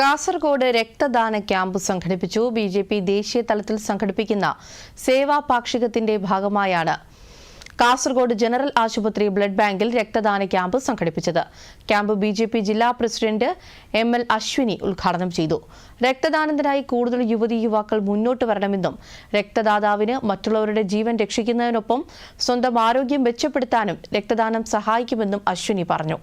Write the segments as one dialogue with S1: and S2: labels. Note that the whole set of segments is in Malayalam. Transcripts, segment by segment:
S1: കാസർഗോഡ് രക്തദാന ക്യാമ്പ് സംഘടിപ്പിച്ചു. ബി ജെ പി ദേശീയ തലത്തിൽ സംഘടിപ്പിക്കുന്ന സേവാ പാക്ഷികത്തിന്റെ ഭാഗമായാണ് കാസർഗോഡ് ജനറൽ ആശുപത്രി ബ്ലഡ് ബാങ്കിൽ രക്തദാന ക്യാമ്പ് സംഘടിപ്പിച്ചത്. ക്യാമ്പ് ബി ജെ പി ജില്ലാ പ്രസിഡന്റ് എം എൽ അശ്വിനി ഉദ്ഘാടനം ചെയ്തു. രക്തദാനത്തിനായി കൂടുതൽ യുവതി യുവാക്കൾ മുന്നോട്ട് വരണമെന്നും രക്തദാതാവിന് മറ്റുള്ളവരുടെ ജീവൻ രക്ഷിക്കുന്നതിനൊപ്പം സ്വന്തം ആരോഗ്യം മെച്ചപ്പെടുത്താനും രക്തദാനം സഹായിക്കുമെന്നും അശ്വിനി പറഞ്ഞു.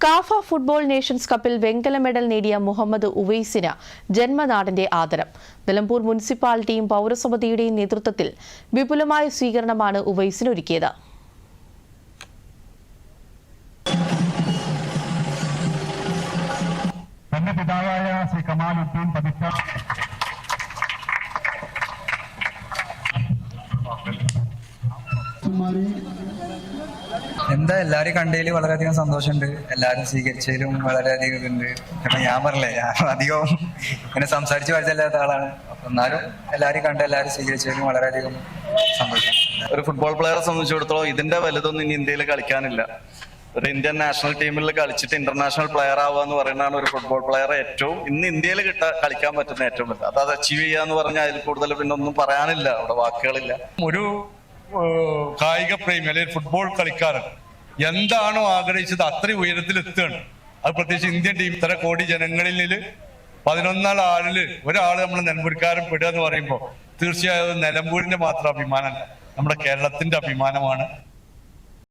S1: കാഫ ഫുട്ബോൾ നേഷൻസ് കപ്പിൽ വെങ്കല മെഡൽ നേടിയ മുഹമ്മദ് ഉവൈസിന് ജന്മനാടിന്റെ ആദരം. നിലമ്പൂർ മുനിസിപ്പാലിറ്റിയും പൗരസമിതിയുടെയും നേതൃത്വത്തിൽ വിപുലമായ സ്വീകരണമാണ് ഉവൈസിന് ഒരുക്കിയത്
S2: പിതാവായ ശ്രീ കമാലുദ്ദീൻ പതിറ്റ
S3: എന്താ എല്ലാരും കണ്ടതിൽ വളരെയധികം സന്തോഷമുണ്ട്. എല്ലാരും സ്വീകരിച്ചതിലും വളരെയധികം ഇതുണ്ട്. അപ്പൊ ഞാൻ പറഞ്ഞില്ലേ ഞാൻ അധികം ഇങ്ങനെ സംസാരിച്ച് പരിചയമില്ലാത്ത ആളാണ്. അപ്പൊ എന്നാലും എല്ലാരും കണ്ട് എല്ലാരും സ്വീകരിച്ചതിലും വളരെയധികം സന്തോഷം
S4: ഒരു ഫുട്ബോൾ പ്ലെയറെ സംബന്ധിച്ചിടത്തോളം ഇതിന്റെ വലുതൊന്നും ഇനി ഇന്ത്യയിൽ കളിക്കാനില്ല. ഒരു ഇന്ത്യൻ നാഷണൽ ടീമിൽ കളിച്ചിട്ട് ഇന്റർനാഷണൽ പ്ലെയർ ആവുക എന്ന് പറയുന്നതാണ് ഒരു ഫുട്ബോൾ പ്ലെയർ ഏറ്റവും ഇന്ന് ഇന്ത്യയിൽ കിട്ട കളിക്കാൻ പറ്റുന്ന ഏറ്റവും വലുത്. അത് അത് അച്ചീവ് ചെയ്യുക എന്ന് പറഞ്ഞാൽ അതിൽ കൂടുതൽ പിന്നെ ഒന്നും പറയാനില്ല. അവിടെ വാക്കുകളില്ല.
S5: ഒരു കായിക പ്രേമി അല്ലെങ്കിൽ ഫുട്ബോൾ കളിക്കാരൻ എന്താണോ ആഗ്രഹിച്ചത് അത്രയും ഉയരത്തിൽ എത്തുകയാണ്. അത് പ്രത്യേകിച്ച് ഇന്ത്യൻ ടീം ഇത്ര കോടി ജനങ്ങളിൽ പതിനൊന്നാൾ ആളിൽ ഒരാൾ നമ്മൾ നിലമ്പൂർക്കാരൻ പെടുക എന്ന് പറയുമ്പോൾ തീർച്ചയായും നിലമ്പൂരിന്റെ മാത്രം അഭിമാനമല്ല നമ്മുടെ കേരളത്തിന്റെ അഭിമാനമാണ്.